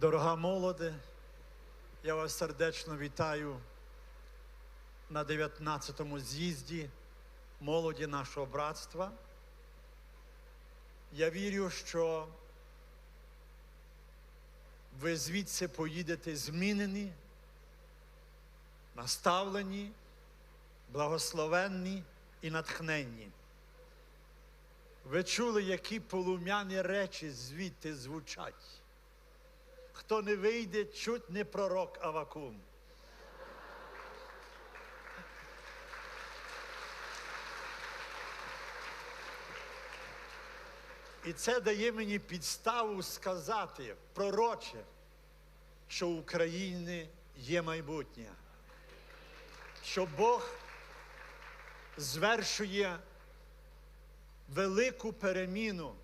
Дорога молоде, я вас сердечно вітаю на 19-му з'їзді молоді нашого братства. Я вірю, що ви звідси поїдете змінені, наставлені, благословенні і натхненні. Ви чули, які полум'яні речі звідти звучать. Хто не вийде, чуть не пророк Авакум. І це дає мені підставу сказати, пророче, що в Україні є майбутнє, що Бог звершує велику переміну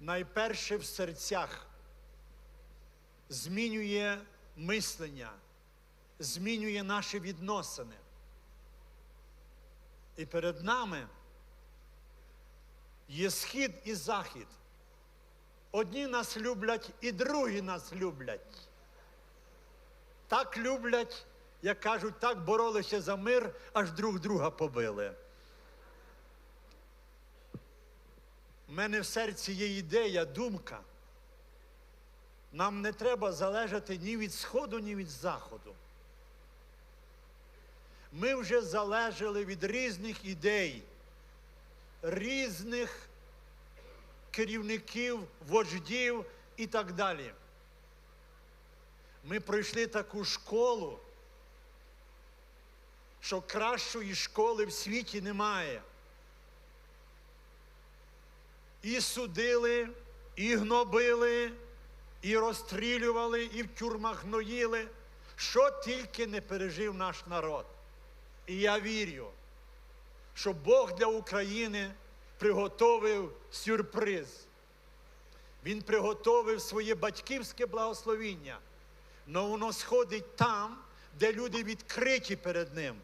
найперше в серцях, змінює мислення, змінює наші відносини. І перед нами є схід і захід. Одні нас люблять, і другі нас люблять. Так люблять, як кажуть, так боролися за мир, аж друг друга побили. У мене в серці є ідея, думка. Нам не треба залежати ні від Сходу, ні від Заходу. Ми вже залежали від різних ідей, різних керівників, вождів і так далі. Ми пройшли таку школу, що кращої школи в світі немає. І судили, і гнобили, і розстрілювали, і в тюрмах гноїли, що тільки не пережив наш народ. І я вірю, що Бог для України приготовив сюрприз. Він приготовив своє батьківське благословіння, але воно сходить там, де люди відкриті перед Ним,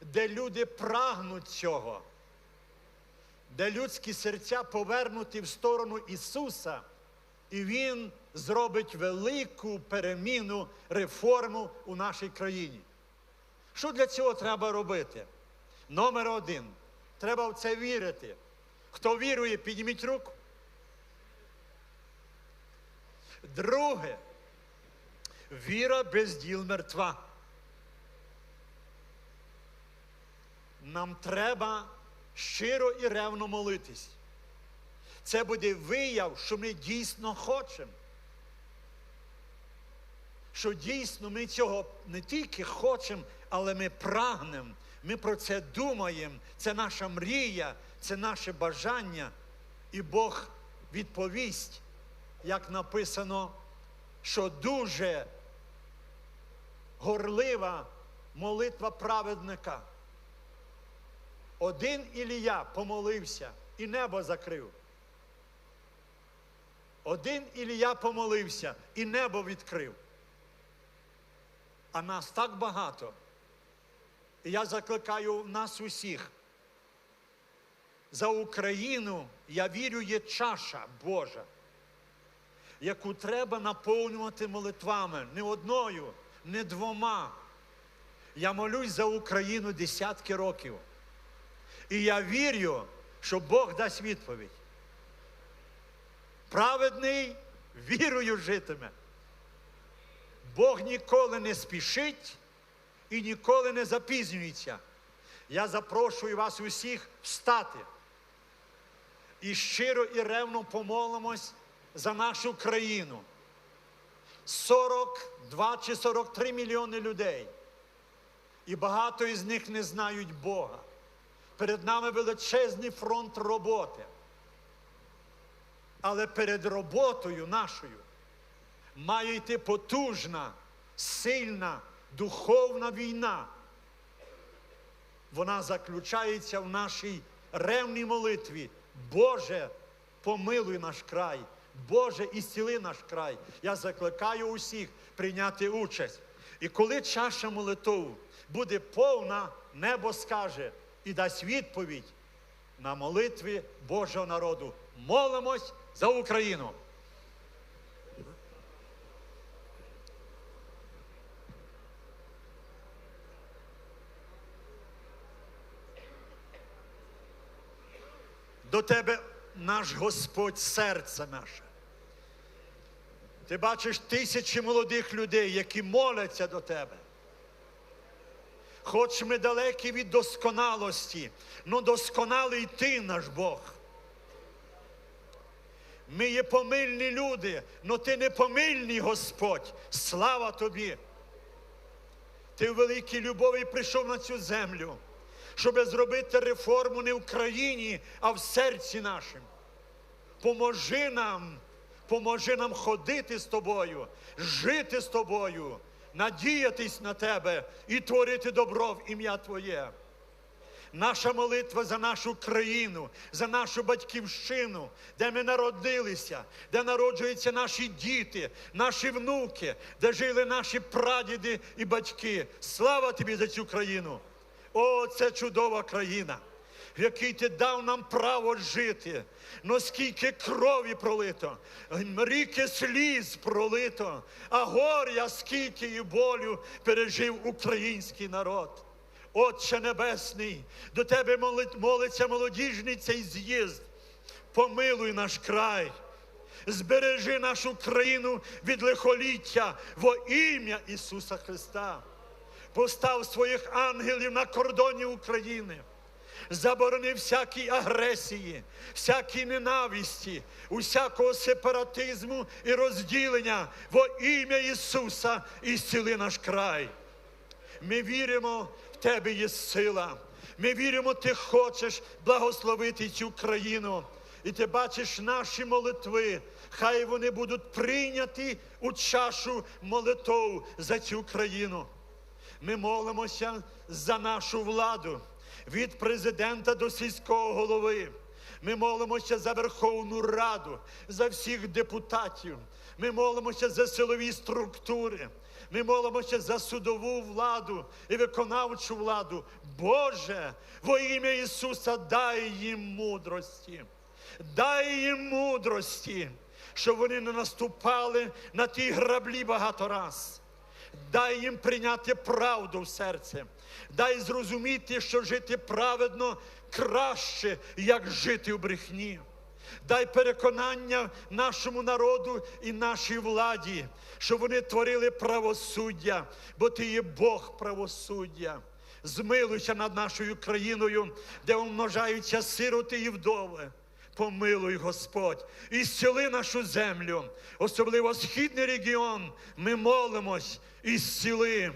де люди прагнуть цього де людські серця повернуті в сторону Ісуса, і Він зробить велику переміну, реформу у нашій країні. Що для цього треба робити? Номер один. Треба в це вірити. Хто вірує, підніміть руку. Друге, віра без діл мертва. Нам треба щиро і ревно молитись. Це буде вияв, що ми дійсно хочемо. Що дійсно ми цього не тільки хочемо, але ми прагнемо. Ми про це думаємо. Це наша мрія, це наше бажання. І Бог відповість, як написано, що дуже горлива молитва праведника. Один Ілія помолився і небо закрив. Один Ілія помолився і небо відкрив. А нас так багато. І я закликаю нас усіх. За Україну, я вірю, є чаша Божа, яку треба наповнювати молитвами не одною, не двома. Я молюсь за Україну десятки років. І я вірю, що Бог дасть відповідь. Праведний вірою житиме. Бог ніколи не спішить і ніколи не запізнюється. Я запрошую вас усіх встати і щиро і ревно помолимось за нашу країну. 42 чи 43 мільйони людей. І багато із них не знають Бога. Перед нами величезний фронт роботи. Але перед роботою нашою має йти потужна, сильна, духовна війна. Вона заключається в нашій ревній молитві. Боже, помилуй наш край, Боже, ісціли наш край. Я закликаю усіх прийняти участь. І коли чаша молитву буде повна, небо скаже і дасть відповідь на молитві Божого народу. молимось за Україну. До тебе наш Господь серце наше. Ти бачиш тисячі молодих людей, які моляться до тебе. Хоч ми далекі від досконалості, но досконалий ти наш Бог. Ми є помильні люди, но ти не помильний Господь. Слава тобі! Ти в великій любові прийшов на цю землю, щоб зробити реформу не в країні, а в серці нашим. Поможи нам, поможи нам ходити з тобою, жити з тобою, надіятись на тебе і творити добро в ім'я Твоє. Наша молитва за нашу країну, за нашу батьківщину, де ми народилися, де народжуються наші діти, наші внуки, де жили наші прадіди і батьки. Слава тобі за цю країну! О, це чудова країна, в якій ти дав нам право жити. Но скільки крові пролито, ріки сліз пролито, а горя скільки і болю пережив український народ. Отче Небесний, до Тебе молиться молодіжний цей з'їзд. Помилуй наш край, збережи нашу країну від лихоліття во ім'я Ісуса Христа. Постав своїх ангелів на кордоні України. Заборони всякій агресії, всякій ненависті, усякого сепаратизму і розділення во ім'я Ісуса і зціли наш край. Ми віримо, в тебе є сила. Ми віримо, ти хочеш благословити цю країну. І ти бачиш наші молитви. Хай вони будуть прийняті у чашу молитов за цю країну. Ми молимося за нашу владу від президента до сільського голови. Ми молимося за Верховну Раду, за всіх депутатів. Ми молимося за силові структури. Ми молимося за судову владу і виконавчу владу. Боже, во ім'я Ісуса дай їм мудрості. Дай їм мудрості, щоб вони не наступали на ті граблі багато раз. Дай їм прийняти правду в серце. Дай зрозуміти, що жити праведно краще, як жити в брехні. Дай переконання нашому народу і нашій владі, щоб вони творили правосуддя, бо ти є Бог правосуддя. Змилуйся над нашою країною, де умножаються сироти і вдови. Помилуй, Господь, і зціли нашу землю, особливо східний регіон. Ми молимось і зціли.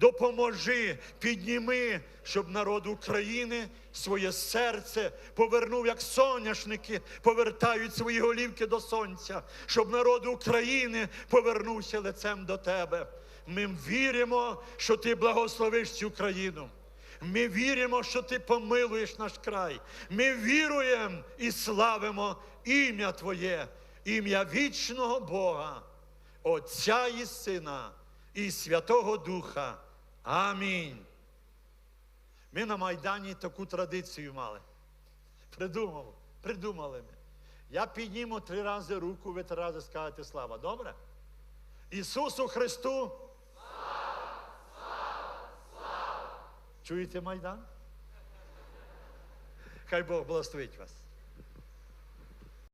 Допоможи, підніми, щоб народ України своє серце повернув, як соняшники повертають свої голівки до сонця, щоб народ України повернувся лицем до тебе. Ми віримо, що ти благословиш цю країну. Ми віримо, що ти помилуєш наш край. Ми віруємо і славимо ім'я Твоє, ім'я вічного Бога, Отця і Сина і Святого Духа. Амінь. Ми на Майдані таку традицію мали. Придумав, придумали ми. Я підніму три рази руку, ви три рази скажете слава. Добре? Ісусу Христу. Чуєте Майдан? Хай Бог благословить вас.